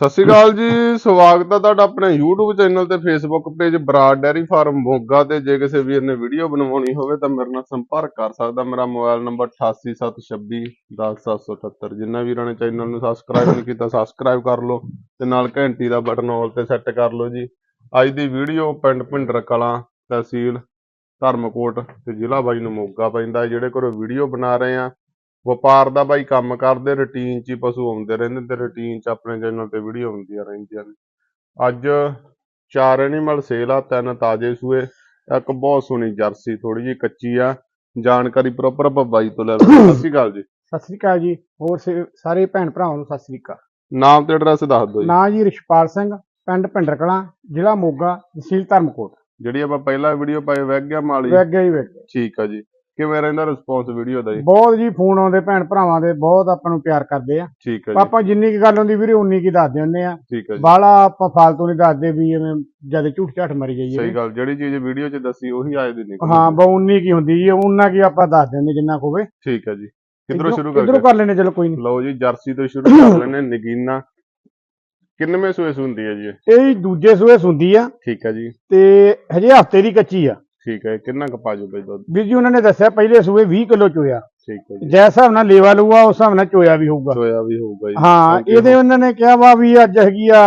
ਸਤਿ ਸ਼੍ਰੀ ਅਕਾਲ ਜੀ, ਸਵਾਗਤ ਹੈ ਤੁਹਾਡਾ ਆਪਣੇ YouTube ਚੈਨਲ ਤੇ Facebook page Brar dairy farm Moga ਤੇ। ਜੇ ਕਿਸੇ ਵੀਰ ਨੇ ਵੀਡੀਓ ਬਣਵਾਉਣੀ ਹੋਵੇ ਤਾਂ ਮੇਰੇ ਨਾਲ ਸੰਪਰਕ ਕਰ ਸਕਦਾ। ਮੇਰਾ ਮੋਬਾਈਲ ਨੰਬਰ 8876210778 ਜਿੰਨਾ ਵੀਰਾਂ ਨੇ ਚੈਨਲ ਨੂੰ ਸਬਸਕ੍ਰਾਈਬ ਨਹੀਂ ਕੀਤਾ ਸਬਸਕ੍ਰਾਈਬ ਕਰ ਲਓ ਤੇ ਨਾਲ ਘੰਟੀ ਦਾ ਬਟਨ ਆਲ ਤੇ ਸੈੱਟ ਕਰ ਲਓ ਜੀ। ਅੱਜ ਦੀ ਵੀਡੀਓ ਪਿੰਡ ਭਿੰਡਰ ਕਲਾਂ ਤਹਿਸੀਲ ਧਰਮਕੋਟ ਤੇ ਜ਼ਿਲ੍ਹਾ ਬਾਈ ਨੂੰ ਮੋਗਾ ਪੈਂਦਾ ਜਿਹੜੇ ਕੋਲ ਵੀਡੀਓ ਬਣਾ ਰਹੇ ਆ ਵਪਾਰ ਦਾ ਬਾਈ ਕੰਮ ਕਰਦੇ ਰੁਟੀਨ 'ਚ ਹੀ ਪਸ਼ੂ ਆਉਂਦੇ ਰਹਿੰਦੇ ਤੇ ਰੁਟੀਨ 'ਚ ਆਪਣੇ ਚੈਨਲ ਤੇ ਵੀਡੀਓ ਆਉਂਦੀਆਂ ਰਹਿੰਦੀਆਂ ਨੇ। ਅੱਜ ਚਾਰ ਐਨੀਮਲ ਸੇਲ ਆ ਤਿੰਨ ਤਾਜ਼ੇ ਸੂਏ ਇੱਕ ਬਹੁਤ ਸੋਹਣੀ ਜਰਸੀ ਥੋੜੀ ਜਿਹੀ ਕੱਚੀ ਆ ਜਾਣਕਾਰੀ ਪ੍ਰੋਪਰ ਆਪਾਂ ਬਾਈ ਤੋਂ ਲੈ ਸਤਿ ਸ਼੍ਰੀ ਅਕਾਲ ਜੀ। ਸਤਿ ਸ੍ਰੀ ਅਕਾਲ ਜੀ। ਹੋਰ ਸੇ- ਸਾਰੇ ਭੈਣ ਭਰਾਵਾਂ ਨੂੰ ਸਤਿ ਸ੍ਰੀ ਅਕਾਲ। ਨਾਮ ਤੇ ਐਡਰੈਸ ਦੱਸ ਦਿਓ ਜੀ। ਨਾਂ ਜੀ ਰਿਸ਼ਪਾਲ ਸਿੰਘ ਪਿੰਡ ਭਿੰਡਰ ਕਲਾਂ ਜ਼ਿਲ੍ਹਾ ਮੋਗਾ ਤਹਿਸੀਲ ਧਰਮਕੋਟ। ਜਿਹੜੀ ਆਪਾਂ ਪਹਿਲਾਂ ਵੀਡੀਓ ਪਾਈ ਵੈਗ ਗਿਆ ਮਾਲੀ। ਹੀ ਵੇਖ ਗਏ। ਠੀਕ ਆ ਜੀ। ਕਿਵੇਂ ਰਹਿੰਦਾ ਰਿਸਪੌਂਸ ਵੀਡੀਓ ਦਾ ਜੀ। ਬਹੁਤ ਜੀ ਫੋਨ ਆਉਂਦੇ ਭੈਣ ਭਰਾਵਾਂ ਦੇ ਬਹੁਤ ਆਪਾਂ ਨੂੰ ਪਿਆਰ ਕਰਦੇ ਆ। ਠੀਕ ਆ ਜੀ। ਆਪਾਂ ਜਿੰਨੀ ਕੀ ਗੱਲ ਹੁੰਦੀ ਵੀਰੇ ਉਨੀ ਕੀ ਦੱਸਦੇ ਹੁੰਦੇ ਆ। ਠੀਕ ਜੀ। ਬਾਹਲਾ ਆਪਾਂ ਫਾਲਤੂ ਨਹੀਂ ਦੱਸਦੇ ਵੀ ਐਵੇਂ ਜਦ ਝੂਠ ਝਾਠ ਮਰੀ ਸਹੀ ਜਾਈਏ ਗੱਲ ਜਿਹੜੀ ਚੀਜ਼ ਵੀਡੀਓ 'ਚ ਦੱਸੀ ਉਹੀ ਆਏ ਦੀ ਨਿਕਲੀ ਹਾਂ ਬਾ ਉਨੀ ਕੀ ਹੁੰਦੀ ਜੀ ਉਹਨਾਂ ਕੀ ਆਪਾਂ ਦੱਸ ਦਿੰਦੇ ਜਿੰਨਾ ਹੋਵੇ। ਠੀਕ ਆ ਜੀ। ਕਿੱਧਰੋਂ ਸ਼ੁਰੂ ਕਿੱਧਰੋਂ ਕਰਦੇ ਕਰ ਲੈਣੇ ਚਲੋ ਕੋਈ ਨਹੀਂ। ਲਓ ਜੀ ਜਰਸੀ ਤੋਂ ਸ਼ੁਰੂ ਕਰ ਲੈਣੇ ਨਗੀਨਾ। ਕਿੰਨਵੇਂ ਸੂਏ ਹੁੰਦੀ ਹੈ ਜੀ ਇਹ? ਦੂਜੇ ਸੂਏ ਸੁੰਦੀ ਆ। ਠੀਕ ਆ ਜੀ। ਤੇ ਹਜੇ ਹਫ਼ਤੇ ਦੀ ਕੱਚੀ ਆ। ਠੀਕ ਹੈ ਕਿੰਨਾ ਕੁ ਪਾਜੋ ਬਈ ਦੁੱਧ? ਵੀਰ ਜੀ ਉਹਨਾਂ ਨੇ ਦੱਸਿਆ ਪਹਿਲੇ ਸੂਏ 20 ਕਿਲੋ ਚੋਇਆ। ਠੀਕ ਹੈ ਜੀ। ਜੈ ਹਿਸਾਬ ਨਾਲ ਲੇਵਾ ਲੂਆ ਉਸ ਹਿਸਾਬ ਨਾਲ ਚੋਇਆ ਵੀ ਹੋਊਗਾ। ਸੋਇਆ ਵੀ ਹੋਊਗਾ ਜੀ। ਹਾਂ ਇਹਦੇ ਉਹਨਾਂ ਨੇ ਕਿਹਾ ਵਾ ਵੀ ਅੱਜ ਹੈਗੀ ਆ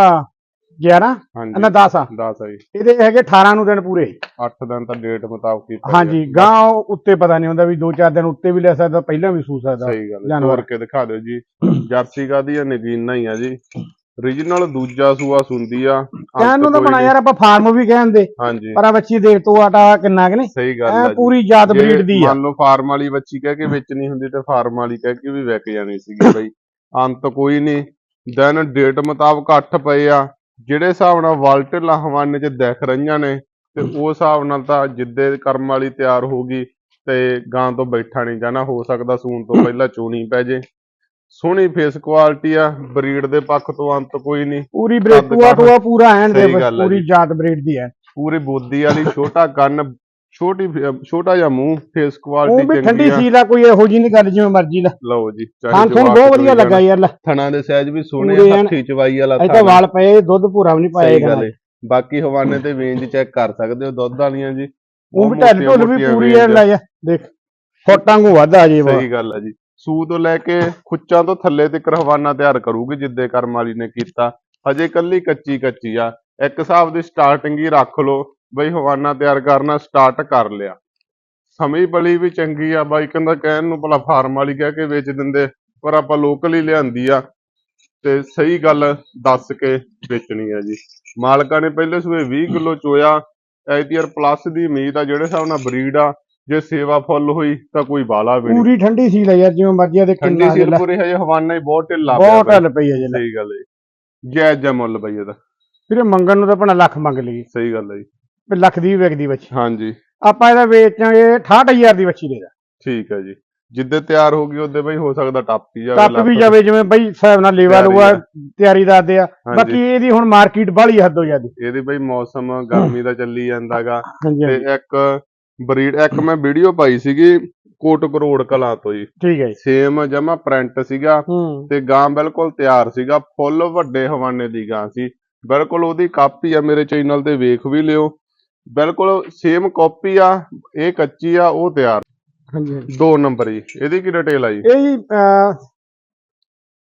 11 ਹਾਂਜੀ। ਨਾ 10 ਆ। 10 ਆ ਜੀ। ਇਹਦੇ ਹੈਗੇ 18 ਨੂੰ ਦਿਨ ਪੂਰੇ। 8 ਦਿਨ ਤਾਂ ਡੇਟ ਮੁਤਾਬਕ ਹੀ ਪੈ ਹਾਂਜੀ ਗਾਂ ਉੱਤੇ ਪਤਾ ਨਹੀਂ ਹੁੰਦਾ ਵੀ 2-4 ਦਿਨ ਉੱਤੇ ਵੀ ਲੈ ਸਕਦਾ ਪਹਿਲਾਂ ਵੀ ਸੂ ਸਕਦਾ। ਸਹੀ ਗੱਲ ਹੈ। ਜਾਨਵਰ। ਕੇ ਦਿਖਾ ਦਿਓ ਜੀ। ਜਰਸੀ ਕਾਦੀ ਆ ਨਗੀਨਾ ਹੀ ਆ ਜੀ। Origignal ਦੂਜਾ ਸੂਆ ਸੁੰਦੀ ਆ ਕਹਿਣ ਨੂੰ ਤਾਂ ਬਣਾ ਨਹੀਂ। ਯਾਰ ਆਪਾਂ ਫਾਰਮ ਵੀ ਕਹਿੰਦੇ ਹਾਂਜੀ। ਪਰ ਆ ਬੱਚੀ ਦੇਖ ਤੋਂ ਆਟਾ ਕਿੰਨਾ ਕਿ ਨਹੀਂ? ਸਹੀ ਗੱਲ ਆ ਪੂਰੀ ਜਾਤ ਬਰੀਡ ਦੀ ਆ। ਮੰਨ ਲਓ ਫਾਰਮ ਵਾਲੀ ਬੱਚੀ ਕਹਿ ਕੇ ਵੇਚਣੀ ਹੁੰਦੀ ਤੇ ਫਾਰਮ ਵਾਲੀ ਕਹਿ ਕੇ ਵੀ ਵਿਕ ਜਾਣੀ ਸੀਗੀ ਬਈ। ਅੰਤ ਕੋਈ ਨਹੀਂ। ਦਿਨ ਡੇਟ ਮੁਤਾਬਕ 8 ਪਏ ਆ। ਜਿਹੜੇ ਹਿਸਾਬ ਨਾਲ ਵਾਲਟਲਾ ਹਵਾਨੇ 'ਚ ਦਿਖ ਰਹੀਆਂ ਨੇ ਤੇ ਉਸ ਹਿਸਾਬ ਨਾਲ ਤਾਂ ਜਿੱਦੇ ਕਰਮ ਵਾਲੀ ਤਿਆਰ ਹੋਗੀ ਤੇ ਗਾਂ ਤੋਂ ਬੈਠਾ ਨਹੀਂ ਜਾਣਾ ਹੋ ਸਕਦਾ ਸੂਣ ਤੋਂ ਪਹਿਲਾਂ ਚੋਣੀ ਪੈ ਜੇ। ਸੋਹਣੀ ਫੇਸ ਕੁਆਲਿਟੀ ਆ ਬਰੀਡ ਦੇ ਪੱਖ ਤੋਂ ਅੰਤ ਕੋਈ ਨਹੀਂ। ਪੂਰੀ ਬਰੀਡ ਟੂਆ। ਟੂਆ ਪੂਰਾ ਐਨ ਦੇ ਸਹੀ ਗੱਲ ਆ ਪੂਰੀ ਜੀ। ਜਾਤ ਬਰੀਡ ਦੀ ਹੈ ਪੂਰੀ ਬੋਦੀ ਵਾਲੀ ਛੋਟਾ ਕੰਨ ਛੋਟੀ ਫੇ- ਛੋਟਾ ਜਿਹਾ ਮੂੰਹ ਫੇਸ ਉਹ ਕੁਆਲਿਟੀ ਚੰਗੀ ਠੰਡੀ ਆ। ਸੀਲ ਆ ਕੋਈ ਇਹੋ ਜੀ ਨਹੀਂ ਗੱਲ ਜਿਵੇਂ ਮਰਜ਼ੀ ਦਾ। ਲਓ ਜੀ ਚਾਹੇ ਖਾਣ ਜਵਾਕ ਬਹੁਤ ਵਧੀਆ ਲੱਗਾ। ਯਾਰ ਲੈ। ਥਣਾ ਦੇ ਸਾਈਜ਼ ਵੀ ਸੋਹਣੇ ਪੂਰੇ ਆ, ਐਨ- ਹੱਥੀ ਚਵਾਈ ਵਾਲਾ ਅਜੇ ਥਣ ਤਾਂ ਵਾਲ ਪਏ ਦੁੱਧ ਪੂਰਾ ਵੀ ਨਹੀਂ ਪਾਇਆ ਸਹੀ ਗੱਲ ਏ। ਬਾਕੀ ਹਵਾਨੇ ਤੇ ਰੇਂਜ ਚੈੱਕ ਕਰ ਸਕਦੇ ਹੋ ਦੁੱਧ ਵਾਲੀਆਂ ਜੀ। ਉਹ ਵੀ ਢੱਲ ਢੁੱਲ ਵੀ ਪੂਰੀ ਐ ਲੈ ਜਾ ਦੇਖ। ਫੋਟਾਂ ਨੂੰ ਵਾਧਾ ਜੇ ਵਾ ਸਹੀ ਗੱਲ ਹੈ ਜੀ। ਸੂ ਤੋਂ ਲੈ ਕੇ ਖੁੱਚਾਂ ਤੋਂ ਥੱਲੇ ਤੱਕ ਹਵਾਨਾ ਤਿਆਰ ਕਰੂਗੀ, ਜਿੱਦੇ ਕਰਮ ਵਾਲੀ ਨੇ ਕੀਤਾ। ਹਜੇ ਕੱਲੀ ਕੱਚੀ ਕੱਚੀ ਆ। ਇੱਕ ਹਿਸਾਬ ਦੀ ਸਟਾਰਟਿੰਗ ਹੀ ਰੱਖ ਲਓ, ਬਈ ਹਵਾਨਾ ਤਿਆਰ ਕਰਨਾ ਸਟਾਰਟ ਕਰ ਲਿਆ। ਸਮੀ ਬਲੀ ਵੀ ਚੰਗੀ ਆ, ਬਾਈ ਕਹਿੰਦਾ ਕਹਿਣ ਨੂੰ ਭਲਾ ਫਾਰਮ ਵਾਲੀ ਕਹਿ ਕੇ ਵੇਚ ਦਿੰਦੇ, ਪਰ ਆਪਾਂ ਲੋਕਲ ਹੀ ਲਿਆਂਦੀ ਆ। ਤੇ ਸਹੀ ਗੱਲ ਦੱਸ ਕੇ ਵੇਚਣੀ ਆ ਜੀ। ਮਾਲਕਾਂ ਨੇ ਪਹਿਲੇ ਸੂਏ 20 ਕਿਲੋ ਚੋਇਆ ਐਟੀਆਰ ਪਲੱਸ ਦੀ ਉਮੀਦ ਆ, ਜਿਹੜੇ ਹਿਸਾਬ ਨਾਲ ਬਰੀਡ ਆ ਜੇ ਸੇਵਾ ਫੁੱਲ ਹੋਈ ਤਾਂ ਕੋਈ ਬਾਲਾ ਵੀ ਨਹੀਂ। ਪੂਰੀ ਠੰਡੀ ਸੀਲ ਆ ਯਾਰ ਜਿਵੇਂ ਮਰਜ਼ੀ ਆ ਦੇ ਠੰਡੀ ਕਿੰਨਾ ਸੀਲ ਜਿਹਾ ਪੂਰੀ ਹਜੇ ਹਵਾਨਾ ਹੀ ਬਹੁਤ ਢਿੱਲਾ ਬਹੁਤ ਪਿਆ ਢੱਲ ਪਈ ਆ ਜੇ ਲੈ। ਸਹੀ ਗੱਲ ਹੈ ਜੈ। ਜੈ ਮੁੱਲ ਬਈ ਇਹਦਾ। ਵੀਰੇ ਮੰਗਣ ਨੂੰ ਤਾਂ ਆਪਣਾ ਲੱਖ ਮੰਗ ਲਈ ਸਹੀ ਗੱਲ ਹੈ ਜੀ। ਲੱਖ ਦੀ ਵੀ ਵਿਕਦੀ ਬੱਚੀ। ਹਾਂਜੀ। ਆਪਾਂ ਇਹਦਾ ਵੇਚਾਂਗੇ 68000 ਦੀ ਬੱਚੀ ਦੇ ਦਾ। ਠੀਕ ਹੈ ਜੀ। ਜਿੱਦੇ ਤਿਆਰ ਹੋ ਗਈ ਉਹਦੇ ਬਈ ਹੋ ਸਕਦਾ ਟੱਪ ਹੀ ਜਾਵੇ ਟੱਪ ਵੀ। ਜਾਵੇ ਜਿਵੇਂ ਬਈ ਸਾਹਿਬ ਨਾਲ ਲੇਵਾ ਤਿਆਰੀ ਲੂਆ ਆ। ਤਿਆਰੀ ਦੱਸਦੇ ਆ। ਬਾਕੀ ਇਹਦੀ ਹੁਣ ਮਾਰਕੀਟ ਬਾਹਲੀ ਹੱਦ ਹੋ ਜਾਂਦੀ। ਇਹਦੀ ਬਈ ਮੌਸਮ ਗਰਮੀ ਦਾ ਚੱਲੀ ਜਾਂਦਾਗਾ। ਤੇ ਹਾਂਜੀ, ਇੱਕ ਬਰੀਡ ਇੱਕ ਮੈਂ ਵੀਡੀਓ ਪਾਈ ਸੀਗੀ ਕੋਟ ਕਰੋੜ ਕਲਾਂ ਤੋਂ ਜੀ ਠੀਕ ਹੈ ਸੇਮ ਜਮਾ ਪ੍ਰਿੰਟ ਸੀਗਾ ਤੇ ਗਾਂ ਬਿਲਕੁਲ ਤਿਆਰ ਸੀਗਾ ਫੁੱਲ ਵੱਡੇ ਹਵਾਨੇ ਦੀ ਗਾਂ ਸੀ। ਬਿਲਕੁਲ ਉਹਦੀ ਕਾਪੀ ਆ ਮੇਰੇ ਚੈਨਲ ਤੇ ਵੇਖ ਵੀ ਲਿਓ। ਬਿਲਕੁਲ ਸੇਮ ਕਾਪੀ ਆ ਇਹ ਕੱਚੀ ਆ ਉਹ ਤਿਆਰ। ਹਾਂਜੀ। ਦੋ ਨੰਬਰ ਜੀ ਇਹਦੀ ਕੀ ਡਿਟੇਲ ਆ ਜੀ? ਇਹ ਜੀ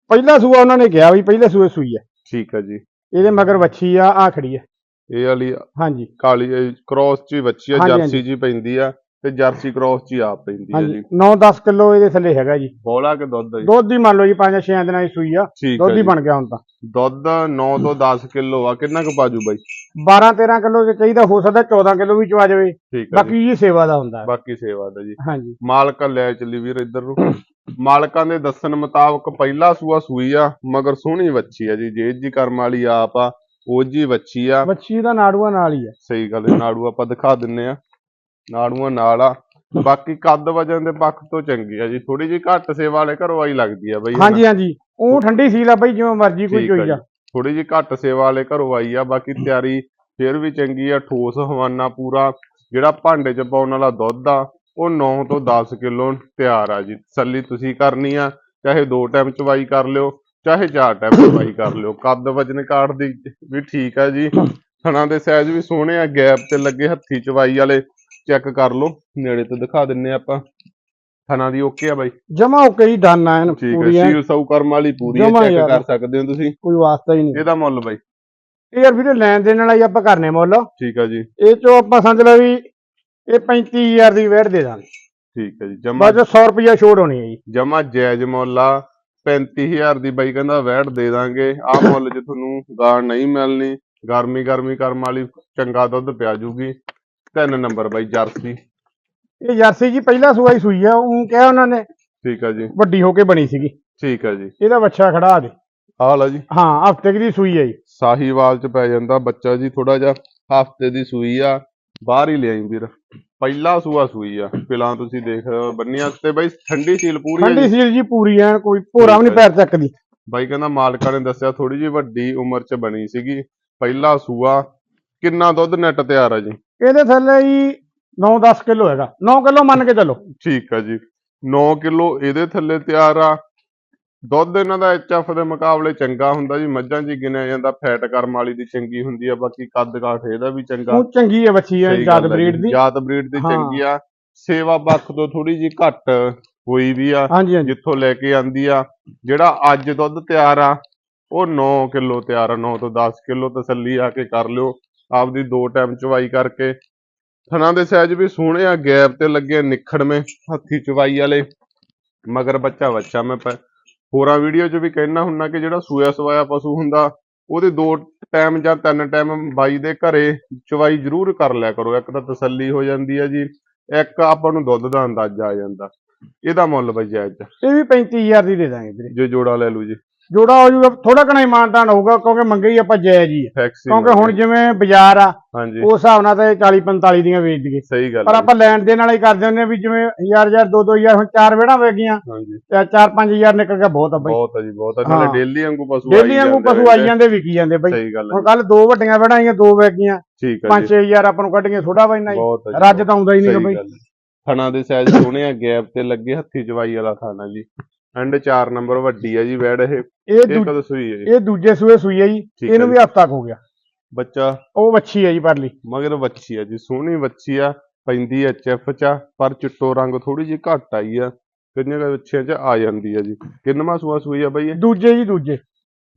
ਪਹਿਲਾ ਸੂਆ ਉਹਨਾਂ ਨੇ ਕਿਹਾ ਵੀ ਪਹਿਲੇ ਸੂਏ ਸੂਈ ਹੈ ਠੀਕ ਆ ਜੀ। ਇਹਦੇ ਮਗਰ ਵੱਛੀ ਆ ਆ ਖੜੀ ਹੈ ਇਹ ਵਾਲੀ ਹਾਂਜੀ। ਕਾਲੀ ਕ੍ਰੋਸ ਚ ਹੀ ਬੱਚੀ ਆ ਹਾਂਜੀ, ਜਰਸੀ ਜੀ ਪੈਂਦੀ ਆ ਤੇ ਜਰਸੀ ਕ੍ਰੋਸ ਚ ਹੀ ਆਪ ਪੈਂਦੀ ਆ ਹਾਂਜੀ। ਜੀ। 9-10 ਕਿਲੋ ਇਹਦੇ ਥੱਲੇ ਹੈਗਾ ਜੀ। ਬੋਲਾ ਕੇ ਦੁੱਧ ਆ ਜੀ? ਦੁੱਧ ਹੀ ਮੰਨ ਲਓ ਜੀ 5-6 ਦਿਨਾਂ ਦੀ ਸੂਈ ਆ। ਠੀਕ ਆ ਦੁੱਧ ਹੀ ਜੀ। ਬਣ ਗਿਆ ਹੁਣ ਤਾਂ। ਦੁੱਧ 9 ਤੋਂ 10 ਕਿਲੋ ਆ ਕਿੰਨਾ ਕੁ ਪਾਜੂ ਬਾਈ? 12-13 ਕਿਲੋ ਜੇ ਚਾਹੀਦਾ ਹੋ ਸਕਦਾ 14 ਕਿਲੋ ਵੀ ਚਵਾ ਜਾਵੇ। ਠੀਕ ਆ ਜੀ। ਬਾਕੀ ਇਹ ਸੇਵਾ ਦਾ ਹੁੰਦਾ। ਹੈ। ਬਾਕੀ ਸੇਵਾ ਦਾ ਜੀ। ਹਾਂਜੀ। ਮਾਲਕ ਲੈ ਚੱਲੀ ਵੀਰ ਇੱਧਰ ਨੂੰ। ਮਾਲਕਾਂ ਦੇ ਦੱਸਣ ਮੁਤਾਬਕ ਪਹਿਲਾ ਸੂਆ ਸੂਈ ਆ ਮਗਰ ਸੋਹਣੀ ਵੱਛੀ ਆ ਜੀ। ਜੇਜ ਜੀ ਕਰਮ ਵਾਲੀ ਆਪ ਆ। ਉਹ ਜੀ ਵੱਛੀ ਆ। ਮੱਛੀ ਦਾ ਨਾੜੂਆ ਨਾਲ ਹੀ ਹੈ ਸਹੀ ਗੱਲ ਹੈ ਨਾੜੂ ਆਪਾਂ ਦਿਖਾ ਦਿੰਨੇ ਆ। ਨਾੜੂਆਂ ਨਾਲ ਆ। ਬਾਕੀ ਕੱਦ ਵਜਨ ਦੇ ਪੱਖ ਤੋਂ ਚੰਗੀ ਆ ਜੀ। ਥੋੜੀ ਜਿਹੀ ਘੱਟ ਸੇਵਾ ਵਾਲੇ ਘਰੋਂ ਆਈ ਲੱਗਦੀ ਆ ਬਈ ਹਾਂਜੀ ਹਾਂਜੀ। ਉਹ ਠੰਡੀ ਸੀਲ ਆ ਬਈ ਜਿਵੇਂ ਮਰਜ਼ੀ ਕੋਈ ਆ ਚੋਈ ਜੀ। ਥੋੜੀ ਜਿਹੀ ਘੱਟ ਸੇਵਾ ਵਾਲੇ ਘਰੋਂ ਆਈ ਆ। ਬਾਕੀ ਤਿਆਰੀ ਫਿਰ ਵੀ ਚੰਗੀ ਆ। ਠੋਸ ਹਵਾਨਾ ਪੂਰਾ। ਜਿਹੜਾ ਭਾਂਡੇ 'ਚ ਪਾਉਣ ਵਾਲਾ ਦੁੱਧ ਆ ਉਹ 9 ਤੋਂ 10 ਕਿਲੋ ਤਿਆਰ ਆ ਜੀ। ਤਸੱਲੀ ਤੁਸੀਂ ਕਰਨੀ ਆ। ਚਾਹੇ ਦੋ ਟਾਈਮ ਚਵਾਈ ਕਰ ਲਿਓ। ਚਾਹੇ ਚਾਰ ਟਾਈਮ ਚਵਾਈ ਕਰ ਲਿਓ ਕੱਦ ਵਜਨ ਕਾਠ ਦੀ ਵੀ ਠੀਕ ਆ ਜੀ। ਥਣਾ ਦੇ ਸਾਈਜ਼ ਵੀ ਸੋਹਣੇ ਆ ਗੈਪ ਤੇ ਲੱਗੇ ਹੱਥੀ ਚਵਾਈ ਵਾਲੇ ਚੈੱਕ ਕਰ ਲਓ ਨੇੜੇ ਤੋਂ ਦਿਖਾ ਦਿੰਨੇ ਆਪਾਂ। ਥਣਾ ਦੀ ਓਕੇ ਆ ਬਾਈ? ਜਮਾ ਓਕੇ ਜੀ ਡਨ ਆ ਐਨ ਠੀਕ ਹੈ ਪੂਰੀ ਐਨ ਸੀਲ ਸੌ ਕਰਮ ਵਾਲੀ ਪੂਰੀ ਹੈ ਚੈੱਕ। ਕਰ ਸਕਦੇ ਹੋ ਤੁਸੀਂ? ਕੋਈ ਵਾਸਤਾ ਹੀ ਨਹੀਂ। ਇਹਦਾ ਮੁੱਲ ਬਾਈ? ਇਹ ਯਾਰ ਵੀਰੇ ਲੈਣ ਦੇਣ ਵਾਲਾ ਹੀ ਆਪਾਂ ਕਰਨੇ ਮੁੱਲ। ਠੀਕ ਆ ਜੀ। ਇਹ ਚੋਂ ਆਪਾਂ ਸਮਝ ਲਓ ਵੀ ਇਹ 35000 ਦੀ ਵੇੜ ਦੇ ਦਾਂਗੇ। ਠੀਕ ਹੈ ਜੀ ਜਮਾ ਬਸ 100 ਰੁਪਇਆ ਛੋੜ ਹੋਣੀ ਹੈ ਜੀ। ਜਮਾ ਜਾਇਜ਼ ਮੁੱਲ ਆ। 35000 ਦੀ ਬਾਈ ਕਹਿੰਦਾ ਵੈਟ ਦੇ ਦਾਂਗੇ। ਆਹ ਮੁੱਲ 'ਚ ਤੁਹਾਨੂੰ ਗਾਂ ਨਹੀਂ ਮਿਲਣੀ ਗਰਮੀ ਗਰਮੀ ਕਰਮ ਵਾਲੀ ਚੰਗਾ ਦੁੱਧ ਪਿਆ ਜੂਗੀ। ਤਿੰਨ ਨੰਬਰ ਬਾਈ ਜਰਸੀ। ਇਹ ਜਰਸੀ ਜੀ ਪਹਿਲਾ ਸੂਆ ਹੀ ਸੂਈ ਆ ਉਹ ਕਿਹਾ ਉਹਨਾਂ ਨੇ। ਠੀਕ ਆ ਜੀ। ਵੱਡੀ ਹੋ ਕੇ ਬਣੀ ਸੀਗੀ। ਠੀਕ ਆ ਜੀ। ਇਹਦਾ ਬੱਚਾ ਖੜਾ ਦੇ ਆਹ ਲਓ ਜੀ। ਹਾਂ ਹਫ਼ਤੇ ਦੀ ਸੂਈ ਹੈ ਜੀ। ਸਾਹੀਵਾਲ 'ਚ ਪੈ ਜਾਂਦਾ ਬੱਚਾ ਜੀ ਥੋੜਾ ਜਿਹਾ ਹਫ਼ਤੇ ਦੀ ਸੂਈ ਆ। ਬਾਹਰ ਹੀ ਲਿਆਈ ਵੀਰ। ਪਹਿਲਾ ਸੂਆ ਸੂਈ ਆ ਪਿਲਾਂ ਤੁਸੀਂ ਦੇਖ ਰਹੇ ਹੋ ਬੰਨੀਆਂ ਤੇ ਬਾਈ ਠੰਡੀ ਸੀਲ ਪੂਰੀ ਆ ਠੰਡੀ ਜੀ। ਸੀਲ ਜੀ ਪੂਰੀ ਐਨ ਕੋਈ ਭੋਰਾ ਵੀ ਨਹੀਂ ਪੈਰ ਚੱਕਦੀ। ਬਾਈ ਕਹਿੰਦਾ ਮਾਲਕਾਂ ਨੇ ਦੱਸਿਆ ਥੋੜੀ ਜਿਹੀ ਵੱਡੀ ਉਮਰ 'ਚ ਬਣੀ ਸੀਗੀ ਪਹਿਲਾ ਸੂਆ ਕਿੰਨਾ ਦੁੱਧ ਨੈਟ ਤਿਆਰ ਆ ਜੀ? ਇਹਦੇ ਥੱਲੇ ਜੀ 9-10 ਕਿਲੋ ਹੈਗਾ 9 ਕਿਲੋ ਮੰਨ ਕੇ ਚੱਲੋ। ਠੀਕ ਆ ਜੀ 9 ਕਿਲੋ ਇਹਦੇ ਥੱਲੇ ਤਿਆਰ ਆ ਦੁੱਧ ਇਹਨਾਂ ਦਾ ਐਚਐਫ ਦੇ ਮੁਕਾਬਲੇ ਚੰਗਾ ਹੁੰਦਾ ਜੀ ਮੱਝਾਂ ਹੀ ਗਿਣਿਆ ਜਾਂਦਾ ਫੈਟ ਕਰਮ ਵਾਲੀ ਦੀ ਚੰਗੀ ਹੁੰਦੀ ਆ ਬਾਕੀ ਕੱਦ ਕਾਠ ਇਹਦਾ ਵੀ ਚੰਗਾ। ਉਹ ਚੰਗੀ ਹੈ ਬੱਚੀ ਹੈ ਸਹੀ ਜਾਤ ਆ ਬਰੀਡ ਜੀ, ਦੀ। ਜਾਤ ਬਰੀਡ ਦੀ ਹਾਂ। ਚੰਗੀ ਆ। ਸੇਵਾ ਪੱਖ ਤੋਂ ਥੋੜੀ ਜੀ ਘੱਟ ਹੋਈ ਵੀ ਆ ਹਾਂਜੀ ਹਾਂਜੀ। ਜਿੱਥੋਂ ਲੈ ਕੇ ਆਂਦੀ ਆ। ਜਿਹੜਾ ਅੱਜ ਦੁੱਧ ਤਿਆਰ ਆ ਉਹ 9 ਕਿਲੋ ਤਿਆਰ ਆ 9 ਤੋਂ 10 ਕਿਲੋ ਤਸੱਲੀ ਆ ਕੇ ਕਰ ਲਿਓ। ਆਪਦੀ ਦੋ ਟਾਈਮ ਚਵਾਈ ਕਰਕੇ। ਥਣਾ ਦੇ ਸਾਈਜ਼ ਵੀ ਸੋਹਣੇ ਆ ਗੈਪ ਤੇ ਲੱਗੇ ਆ ਨਿਖੜਵੇਂ ਹੱਥੀ ਚਵਾਈ ਵਾਲੇ। ਮਗਰ ਬੱਚਾ ਬੱਚਾ ਮੈਂ ਪ- ਹੋਰਾਂ ਵੀਡੀਓ 'ਚ ਵੀ ਕਹਿਣਾ ਹੁੰਨਾ ਕਿ ਜਿਹੜਾ ਸੂਆ ਸਵਾਇਆ ਪਸ਼ੂ ਹੁੰਦਾ ਉਹਦੇ ਦੋ ਟਾਈਮ ਜਾਂ ਤਿੰਨ ਟਾਈਮ ਬਾਈ ਦੇ ਘਰੇ ਚਵਾਈ ਜ਼ਰੂਰ ਕਰ ਲਿਆ ਕਰੋ। ਇੱਕ ਤਾਂ ਤਸੱਲੀ ਹੋ ਜਾਂਦੀ ਆ ਜੀ ਇੱਕ ਆਪਾਂ ਨੂੰ ਦੁੱਧ ਦਾ ਅੰਦਾਜ਼ਾ ਆ ਜਾਂਦਾ। ਇਹਦਾ ਮੁੱਲ ਬਈ ਜਾਇਜ਼। ਇਹ ਵੀ 35000 ਦੀ ਦੇ ਦਾਂਗੇ ਵੀਰੇ। ਜੇ ਜੋੜਾ ਲੈ ਲੂ ਜੀ। ਜੋੜਾ ਹੋ ਜਾਊਗਾ ਥੋੜਾ ਘਣਾ ਇਮਾਨਦਾਨ ਹੋਊਗਾ ਕਿਉਂਕਿ ਮੰਗੇ ਹੀ ਆਪਾਂ ਜਾਇਜ਼ ਹੀ ਆ। ਫੈਕਸੀ ਕਿਉਂਕਿ ਹੁਣ ਜਿਵੇਂ ਬਾਜ਼ਾਰ ਆ ਹਾਂਜੀ। ਉਸ ਹਿਸਾਬ ਨਾਲ ਤਾਂ 40 45 ਦੀਆਂ ਵੇਚ ਦਈਏ। ਸਹੀ ਗੱਲ ਪਰ ਹੈ ਆਪਾਂ ਲੈਣ ਦੇਣ ਵਾਲਾ ਹੀ ਕਰਦੇ ਹੁੰਦੇ ਆ ਵੀ ਜਿਵੇਂ ਹਜ਼ਾਰ ਹਜ਼ਾਰ ਦੋ ਦੋ ਹਜ਼ਾਰ ਹੁਣ ਚਾਰ ਵੇੜਾਂ ਵੇਚ ਗਈਆਂ। ਹਾਂਜੀ। ਤੇ ਚਾਰ ਪੰਜ ਹਜ਼ਾਰ ਨਿਕਲ ਗਿਆ ਬਹੁਤ ਆ ਬਈ। ਬਹੁਤ ਆ ਜੀ ਬਹੁਤ ਆ। ਨਾਲੇ ਹਾਂ। ਡੇਲੀ ਵਾਂਗੂ ਪਸ਼ੂ ਡੇਲੀ ਆਈ ਵਾਂਗੂ ਜਾਂਦੇ ਪਸ਼ੂ ਆਈ। ਜਾਂਦੇ ਵਿਕੀ ਜਾਂਦੇ ਬਈ। ਸਹੀ ਗੱਲ ਹੈ ਹੁਣ ਕੱਲ ਦੋ ਵੱਡੀਆਂ ਵੇੜਾਂ ਆਈਆਂ ਦੋ ਵੇਚ ਗਈਆਂ। ਠੀਕ ਹੈ ਜੀ ਛੇ ਹਜ਼ਾਰ ਆਪਾਂ ਨੂੰ ਕੱਢ ਗਈਆਂ ਥੋੜਾ ਬਈ ਨਹੀਂ ਬਹੁਤ ਜੀ, ਰੱਜ ਤਾਂ ਆਉਂਦਾ ਹੀ ਸਹੀ ਬਈ। ਗੱਲ ਹੈ। ਥਣਾ ਦੇ ਸਾਈਜ਼ ਸੋਹਣੇ ਆ ਗੈਪ ਤੇ ਲੱਗੇ ਹੱਥੀ ਜਵਾਈ ਵਾਲਾ ਥਾਣਾ ਜੀ। ਐਂਡ 4 ਨੰਬਰ ਵੱਡੀ ਹੈ ਜੀ ਵੈੜ ਇਹ। ਇਹ ਇਹ ਦੂ- ਕਦੋਂ ਸੂਈ ਹੈ ਜੀ? ਇਹ ਦੂਜੇ ਸੂਏ ਸੂਈ ਹੈ ਜੀ ਠੀਕ ਇਹਨੂੰ ਵੀ ਹਫਤਾ ਹੋ ਗਿਆ। ਬੱਚਾ? ਉਹ ਵੱਛੀ ਹੈ ਜੀ ਪਰਲੀ। ਮਗਰ ਵੱਛੀ ਆ ਜੀ ਸੋਹਣੀ ਵੱਛੀ ਆ ਪੈਂਦੀ ਐਚ ਐਫ ਚ ਆ, ਪਰ ਚਿੱਟੋ ਰੰਗ ਥੋੜੀ ਜਿਹੀ ਘੱਟ ਆਈ ਆ। ਕਿੰਨੀਆਂ ਕੁ ਵੱਛੀਆਂ ਚ ਆ ਜਾਂਦੀ ਆ ਜੀ। ਕਿੰਨਵਾਂ ਸੂਆ ਸੂਈ ਆ ਬਈ ਇਹ? ਦੂਜੇ ਜੀ ਦੂਜੇ।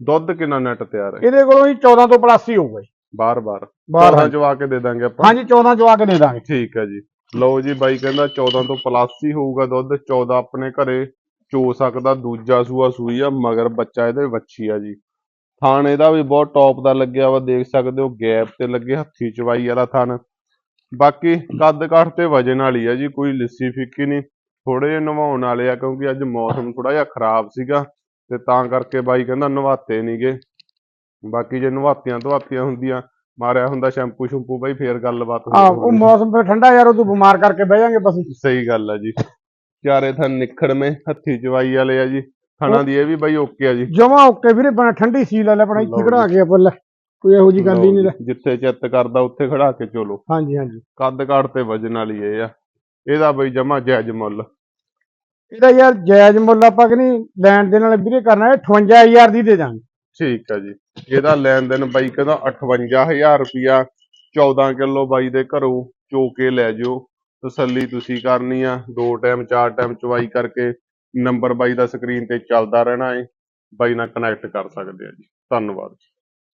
ਦੁੱਧ ਕਿੰਨਾ ਨੈਟ ਤਿਆਰ ਹੈ ਇਹਦੇ ਕੋਲੋਂ ਜੀ 14 ਤੋਂ ਪਲੱਸ ਹੀ ਹੋਊਗਾ ਜੀ। ਬਾਰ ਬਾਰ। ਬਾਹਰ 14 ਚਵਾ ਕੇ ਦੇ ਦਾਂਗੇ ਆਪਾਂ। ਹਾਂਜੀ 14 ਜਵਾ ਕੇ ਦੇ ਦਾਂਗੇ। ਠੀਕ ਹੈ ਜੀ। ਲਓ ਜੀ ਬਾਈ ਕਹਿੰਦਾ 14 ਤੋਂ ਪਲੱਸ ਹੀ ਹੋਊਗਾ ਦੁੱਧ 14 ਆਪਣੇ ਘਰੇ ਚੋ ਸਕਦਾ ਦੂਜਾ ਸੂਆ ਸੂਈ ਆ ਮਗਰ ਬੱਚਾ ਇਹਦੇ ਵੱਛੀ ਆ ਜੀ। ਥਣ ਇਹਦਾ ਵੀ ਬਹੁਤ ਟੌਪ ਦਾ ਲੱਗਿਆ ਵਾ ਦੇਖ ਸਕਦੇ ਹੋ ਗੈਪ ਤੇ ਲੱਗੇ ਹੱਥੀ ਚਵਾਈ ਵਾਲਾ ਥਣ। ਬਾਕੀ ਕੱਦ ਕਾਠ ਤੇ ਵਜਨ ਵਾਲੀ ਆ ਜੀ ਕੋਈ ਲਿੱਸੀ ਫਿੱਕੀ ਨਹੀਂ। ਥੋੜੇ ਜਿਹੇ ਨਵਾਉਣ ਵਾਲੇ ਆ ਕਿਉਂਕਿ ਅੱਜ ਮੌਸਮ ਥੋੜਾ ਜਿਹਾ ਖਰਾਬ ਸੀਗਾ ਤੇ ਤਾਂ ਕਰਕੇ ਬਾਈ ਕਹਿੰਦਾ ਨਵਾਤੇ ਨਹੀਂਗੇ। ਬਾਕੀ ਜੇ ਨਵਾਤੀਆਂ ਧਵਾਤੀਆਂ ਹੁੰਦੀਆਂ ਮਾਰਿਆ ਹੁੰਦਾ ਸ਼ੈਂਪੂ ਸ਼ੈਂਪੂ ਬਾਈ ਫੇਰ ਗੱਲਬਾਤ ਹੋਰ ਆ ਉਹ। ਮੌਸਮ ਫਿਰ ਠੰਡਾ ਯਾਰ ਉਦੋਂ ਬਿਮਾਰ ਕਰਕੇ ਬਹਿ ਜਾਾਂਗੇ ਬਸ। ਸਹੀ ਗੱਲ ਆ ਜੀ। ਚਾਰੇ ਥਣ ਨਿਖੜਵੇਂ ਹੱਥੀ ਚਵਾਈ ਵਾਲੇ ਆ ਜੀ। ਥਣਾ ਦੀ ਇਹ ਵੀ ਬਾਈ ਓਕੇ ਆ ਜੀ। ਜਮਾ ਓਕੇ ਵੀਰੇ ਬਣਾ ਠੰਡੀ ਸੀਲ ਵਾਲਾ ਆਪਣਾ ਇੱਥੇ ਖੜਾ ਕੇ ਆਪਾਂ ਲੈ। ਕੋਈ ਇਹੋ ਜੀ ਗੱਲ ਹੀ ਨਹੀਂ ਲੈ। ਜਿੱਥੇ ਚਿੱਤ ਕਰਦਾ ਉੱਥੇ ਖੜਾ ਕੇ ਚਲੋ। ਹਾਂਜੀ ਹਾਂਜੀ। ਕੱਦ ਕਾਠ ਤੇ ਵਜਨ ਵਾਲੀ ਇਹ ਆ। ਇਹਦਾ ਬਈ ਜਮਾ ਜਾਇਜ਼ ਮੁੱਲ। ਇਹਦਾ ਯਾਰ ਜਾਇਜ਼ ਮੁੱਲ ਆਪਾਂ ਕਿ ਨਹੀਂ ਲੈਣ ਦੇ ਨਾਲ ਵੀਰੇ ਕਰਨਾ ਇਹ 58000 ਦੀ ਦੇ ਦਾਂਗੇ। ਠੀਕ ਆ ਜੀ। ਇਹਦਾ ਲੈਣ ਦੇਣ ਬਾਈ ਕਹਿੰਦਾ 58000 ਰੁਪਿਆ 14 ਕਿਲੋ ਬਾਈ ਦੇ ਘਰੋਂ ਚੋ ਕੇ ਲੈ ਜਿਓ। ਤਸੱਲੀ ਤੁਸੀਂ ਕਰਨੀ ਆ, ਦੋ ਟਾਈਮ ਚਾਰ ਟਾਈਮ ਚਵਾਈ ਕਰਕੇ ਨੰਬਰ ਬਾਈ ਦਾ ਸਕਰੀਨ ਤੇ ਚੱਲਦਾ ਰਹਿਣਾ ਏ। ਬਾਈ ਨਾਲ ਕਨੈਕਟ ਕਰ ਸਕਦੇ ਆ ਜੀ। ਧੰਨਵਾਦ